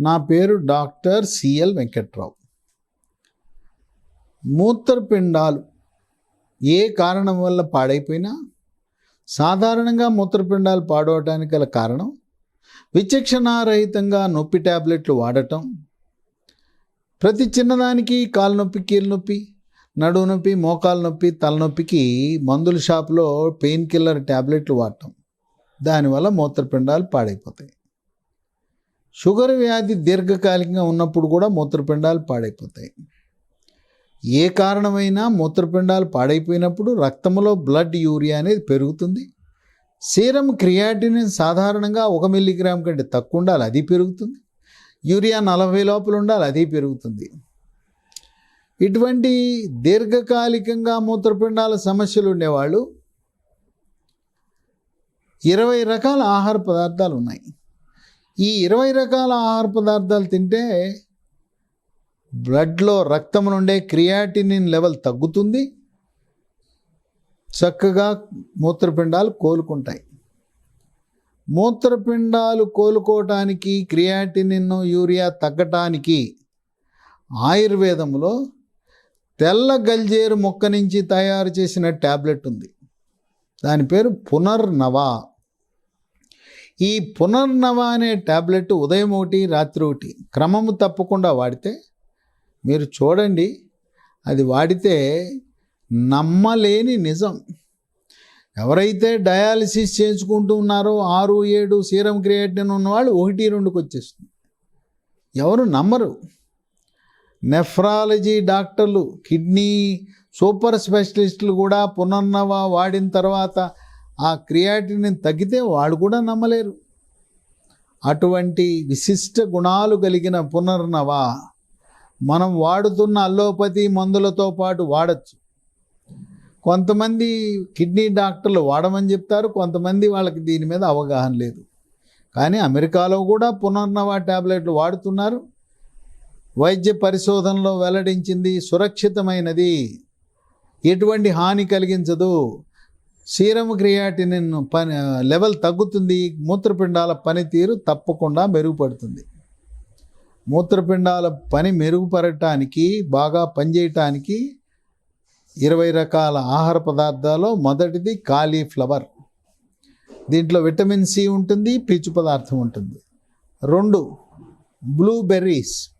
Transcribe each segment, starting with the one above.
నా పేరు doctor CL Venkatrao. మూత్రపిండాలు ఏ కారణం వల్ల పాడైపోయినా సాధారణంగా మూత్రపిండాలు పాడవటానికి గల కారణం విచక్షణారహితంగా నొప్పి ట్యాబ్లెట్లు వాడటం ప్రతి చిన్నదానికి కాలు నొప్పి కీలు నొప్పి నడువు నొప్పి మోకాలు నొప్పి తలనొప్పికి మందుల షాప్లో పెయిన్ కిల్లర్ టాబ్లెట్లు వాడటం. దానివల్ల మూత్రపిండాలు పాడైపోతాయి. షుగర్ వ్యాధి దీర్ఘకాలికంగా ఉన్నప్పుడు కూడా మూత్రపిండాలు పాడైపోతాయి. ఏ కారణమైనా మూత్రపిండాలు పాడైపోయినప్పుడు రక్తంలో బ్లడ్ యూరియా అనేది పెరుగుతుంది. సీరం క్రియాటినిన్ సాధారణంగా ఒక మిల్లీగ్రామ్ కంటే తక్కువ ఉండాలి అది పెరుగుతుంది. యూరియా నలభై లోపల ఉండాలి అది పెరుగుతుంది. ఇటువంటి దీర్ఘకాలికంగా మూత్రపిండాల సమస్యలు ఉండేవాళ్ళు. ఇరవై రకాల ఆహార పదార్థాలు ఉన్నాయి. ఈ ఇరవై రకాల ఆహార పదార్థాలు తింటే బ్లడ్లో రక్తం నుండే క్రియాటినిన్ లెవెల్ తగ్గుతుంది. చక్కగా మూత్రపిండాలు కోలుకుంటాయి. మూత్రపిండాలు కోలుకోవటానికి క్రియాటినిన్ యూరియా తగ్గటానికి ఆయుర్వేదంలో తెల్ల గల్జేరు మొక్క నుంచి తయారు చేసిన ట్యాబ్లెట్ ఉంది. దాని పేరు పునర్నవ. ఈ పునర్నవ అనే ట్యాబ్లెట్ ఉదయం ఒకటి రాత్రి ఒకటి. క్రమము తప్పకుండా వాడితే మీరు చూడండి అది వాడితే నమ్మలేని నిజం. ఎవరైతే డయాలసిస్ చేయించుకుంటూ ఉన్నారో ఆరు ఏడు సీరం క్రియేటిన్ ఉన్నవాళ్ళు ఒకటి రెండుకి వచ్చేస్తుంది. ఎవరు నమ్మరు. నెఫ్రాలజీ డాక్టర్లు కిడ్నీ సూపర్ స్పెషలిస్టులు కూడా పునర్నవ వాడిన తర్వాత ఆ క్రియాటిని తగ్గితే వాళ్ళు కూడా నమ్మలేరు. అటువంటి విశిష్ట గుణాలు కలిగిన పునర్నవ మనం వాడుతున్న అల్లోపతి మందులతో పాటు వాడచ్చు. కొంతమంది కిడ్నీ డాక్టర్లు వాడమని చెప్తారు కొంతమంది వాళ్ళకి దీని మీద అవగాహన లేదు. కానీ అమెరికాలో కూడా పునర్నవ ట్యాబ్లెట్లు వాడుతున్నారు. వైద్య పరిశోధనలో వెల్లడించింది సురక్షితమైనది ఎటువంటి హాని కలిగించదు. సీరం క్రియాటినిన్ పని లెవెల్ తగ్గుతుంది. మూత్రపిండాల పనితీరు తప్పకుండా మెరుగుపడుతుంది. మూత్రపిండాల పని మెరుగుపడటానికి బాగా పనిచేయటానికి ఇరవై రకాల ఆహార పదార్థాలు మొదటిది కాలీఫ్లవర్. దీంట్లో విటమిన్ సి ఉంటుంది పీచు పదార్థం ఉంటుంది. రెండు బ్లూబెర్రీస్.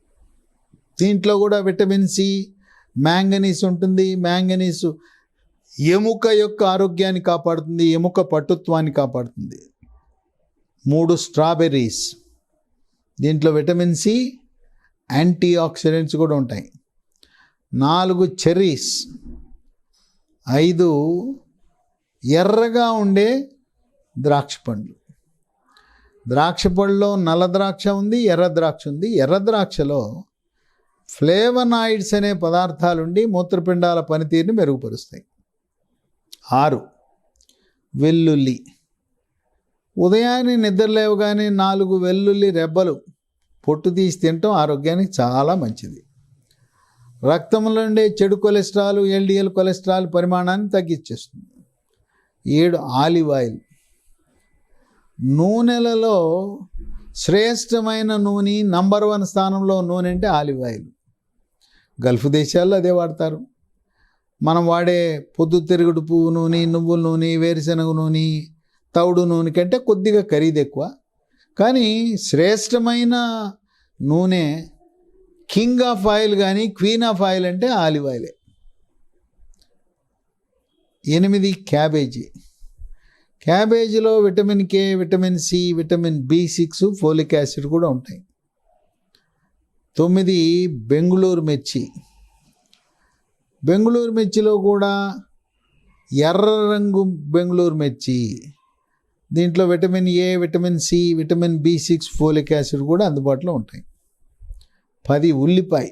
దీంట్లో కూడా విటమిన్ సి మ్యాంగనీస్ ఉంటుంది. మ్యాంగనీసు ఎముక యొక్క ఆరోగ్యాన్ని కాపాడుతుంది ఎముక పటుత్వాన్ని కాపాడుతుంది. మూడు స్ట్రాబెర్రీస్. దీంట్లో విటమిన్ సి యాంటీ ఆక్సిడెంట్స్ కూడా ఉంటాయి. నాలుగు చెర్రీస్. ఐదు ఎర్రగా ఉండే ద్రాక్ష పండ్లు. ద్రాక్ష పళ్ళలో నల్ల ద్రాక్ష ఉంది ఎర్ర ద్రాక్ష ఉంది. ఎర్ర ద్రాక్షలో ఫ్లేవనాయిడ్స్ అనే పదార్థాలుండి మూత్రపిండాల పనితీరుని మెరుగుపరుస్తాయి. ఆరు. వెల్లుల్లి. ఉదయాన్నే నిద్ర లేవగానే నాలుగు వెల్లుల్లి రెబ్బలు పొట్టు తీసి తినటం ఆరోగ్యానికి చాలా మంచిది. రక్తంలో ఉండే చెడు కొలెస్ట్రాల్ ఎల్డిఎల్ కొలెస్ట్రాల్ పరిమాణాన్ని తగ్గించేస్తుంది. ఏడు ఆలివ్ ఆయిల్. నూనెలలో శ్రేష్టమైన నూనె నంబర్ వన్ స్థానంలో నూనె అంటే ఆలివ్ ఆయిల్. గల్ఫ్ దేశాల్లో అదే వాడతారు. మనం వాడే పొద్దుతిరుగుడు పువ్వు నూనె నువ్వుల నూనె వేరుశనగ నూనె తౌడు నూనె కంటే కొద్దిగా ఖరీదు ఎక్కువ. కానీ శ్రేష్టమైన నూనె కింగ్ ఆఫ్ ఆయిల్ కానీ క్వీన్ ఆఫ్ ఆయిల్ అంటే ఆలివ్ ఆయిలే. ఎనిమిది cabbage. క్యాబేజీలో vitamin K vitamin C vitamin B six folic acid కూడా ఉంటాయి. తొమ్మిది బెంగుళూరు మిర్చి. బెంగళూరు మిర్చిలో కూడా ఎర్ర రంగు బెంగళూరు మిర్చి. దీంట్లో vitamin A vitamin C vitamin B six folic acid కూడా అందుబాటులో ఉంటాయి. పది ఉల్లిపాయ.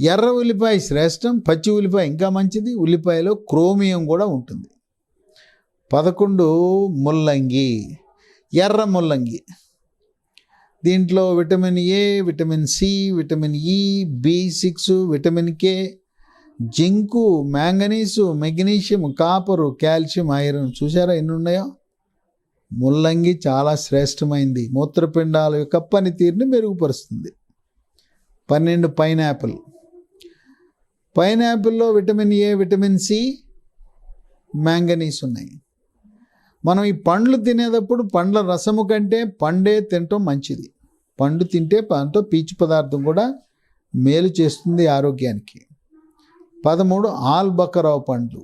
ఎర్ర ఉల్లిపాయ శ్రేష్టం పచ్చి ఉల్లిపాయ ఇంకా మంచిది ఉల్లిపాయలో క్రోమియం కూడా ఉంటుంది. పదకొండు ముల్లంగి ఎర్ర ముల్లంగి. దీంట్లో vitamin A vitamin C vitamin E B six vitamin K zinc manganese magnesium copper calcium iron చూసారా ఎన్ని ఉన్నాయో ముల్లంగి చాలా శ్రేష్టమైంది. మూత్రపిండాల యొక్క పనితీరుని మెరుగుపరుస్తుంది. పన్నెండు pineapple. పైనాపిల్లో vitamin A vitamin C manganese ఉన్నాయి మనం ఈ పండ్లు తినేటప్పుడు పండ్ల రసము కంటే పండే తినటం మంచిది. పండు తింటే దాంతో పీచు పదార్థం కూడా మేలు చేస్తుంది ఆరోగ్యానికి. పదమూడు ఆల్బకరావు పండ్లు.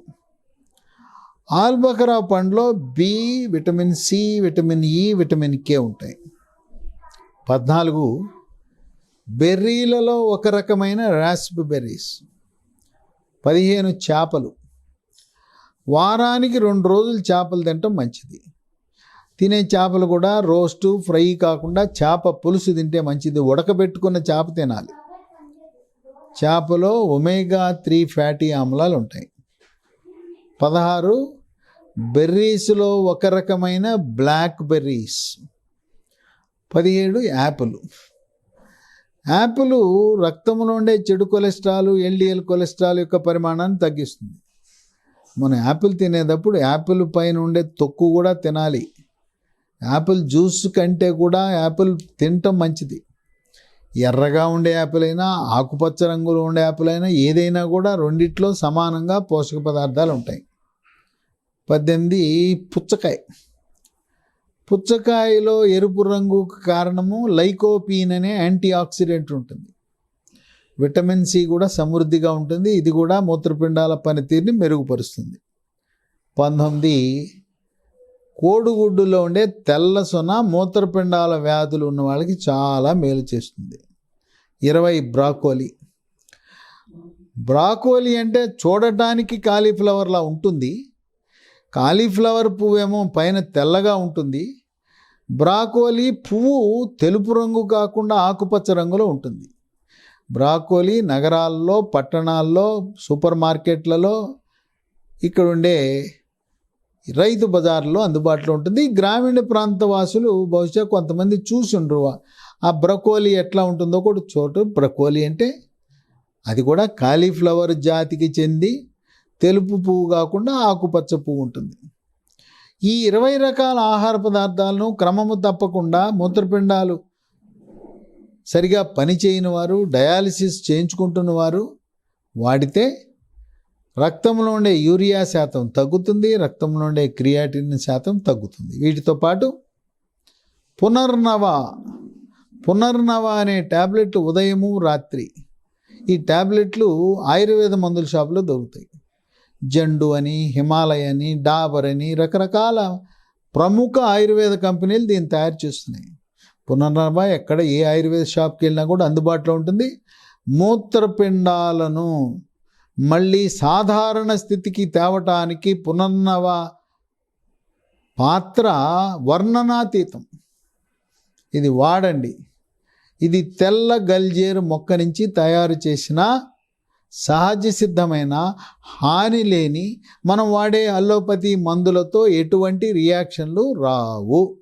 ఆల్బకరావు పండులో B vitamin C vitamin E vitamin K ఉంటాయి. పద్నాలుగు బెర్రీలలో ఒక రకమైన రాస్ప్ బెర్రీస్ పదిహేను చేపలు. వారానికి రెండు రోజులు చేపలు తినటం మంచిది. తినే చేపలు కూడా రోస్టు ఫ్రై కాకుండా చేప పులుసు తింటే మంచిది. ఉడకబెట్టుకున్న చేప తినాలి. చేపలో ఒమేగా త్రీ ఫ్యాటీ ఆమ్లాలు ఉంటాయి. పదహారు బెర్రీస్లో ఒక రకమైన బ్లాక్ బెర్రీస్. పదిహేడు యాపిల్. యాపిల్ రక్తంలో ఉండే చెడు కొలెస్ట్రాల్ ఎల్డిఎల్ కొలెస్ట్రాల్ యొక్క పరిమాణాన్ని తగ్గిస్తుంది. మనం యాపిల్ తినేటప్పుడు యాపిల్ పైన ఉండే తొక్కు కూడా తినాలి. యాపిల్ జ్యూస్ కంటే కూడా యాపిల్ తినటం మంచిది. ఎర్రగా ఉండే యాపిల్ అయినా ఆకుపచ్చ రంగులో ఉండే యాపిల్ అయినా ఏదైనా కూడా రెండిట్లో సమానంగా పోషక పదార్థాలు ఉంటాయి. పద్దెనిమిది పుచ్చకాయ. పుచ్చకాయలో ఎరుపు రంగుకు కారణము లైకోపీన్ అనే యాంటీ ఆక్సిడెంట్ ఉంటుంది. విటమిన్ సి కూడా సమృద్ధిగా ఉంటుంది. ఇది కూడా మూత్రపిండాల పనితీరుని మెరుగుపరుస్తుంది. పంతొమ్మిది కోడిగుడ్డులో ఉండే తెల్ల సొన మూత్రపిండాల వ్యాధులు ఉన్న వాళ్ళకి చాలా మేలు చేస్తుంది. ఇరవై బ్రాకోలీ. బ్రాకోలీ అంటే చూడటానికి కాలీఫ్లవర్లా ఉంటుంది. కాలీఫ్లవర్ పువ్వు ఏమో పైన తెల్లగా ఉంటుంది. బ్రాకోలీ పువ్వు తెలుపు రంగు కాకుండా ఆకుపచ్చ రంగులో ఉంటుంది. బ్రాకోలీ నగరాల్లో పట్టణాల్లో సూపర్ మార్కెట్లలో ఇక్కడ ఉండే రైతు బజార్లో అందుబాటులో ఉంటుంది. గ్రామీణ ప్రాంత వాసులు బహుశా కొంతమంది చూసి ఉండరు ఆ బ్రకోలీ ఎట్లా ఉంటుందో కూడా చోటు బ్రకోలీ అంటే అది కూడా కాలీఫ్లవర్ జాతికి చెంది తెలుపు పువ్వు కాకుండా ఆకుపచ్చ పువ్వు ఉంటుంది. ఈ ఇరవై రకాల ఆహార పదార్థాలను క్రమము తప్పకుండా మూత్రపిండాలు సరిగా పనిచేయని వారు డయాలిసిస్ చేయించుకుంటున్న వారు వాడితే రక్తంలో ఉండే యూరియా శాతం తగ్గుతుంది రక్తంలో ఉండే క్రియాటిన్ శాతం తగ్గుతుంది. వీటితో పాటు పునర్నవ పునర్నవ అనే ట్యాబ్లెట్ ఉదయము రాత్రి. ఈ ట్యాబ్లెట్లు ఆయుర్వేద మందుల షాపులో దొరుకుతాయి. జండు అని హిమాలయ అని డాబర్ అని రకరకాల ప్రముఖ ఆయుర్వేద కంపెనీలు దీన్ని తయారు చేస్తున్నాయి. పునర్నవ ఎక్కడ ఏ ఆయుర్వేద షాప్కి వెళ్ళినా కూడా అందుబాటులో ఉంటుంది. మూత్రపిండాలను మళ్ళీ సాధారణ స్థితికి తేవటానికి పునర్నవ పాత్ర వర్ణనాతీతం. ఇది వాడండి. ఇది తెల్ల గల్జేరు మొక్క నుంచి తయారు చేసిన సహజ సిద్ధమైన హాని లేని మనం వాడే అల్లోపతి మందులతో ఎటువంటి రియాక్షన్లు రావు.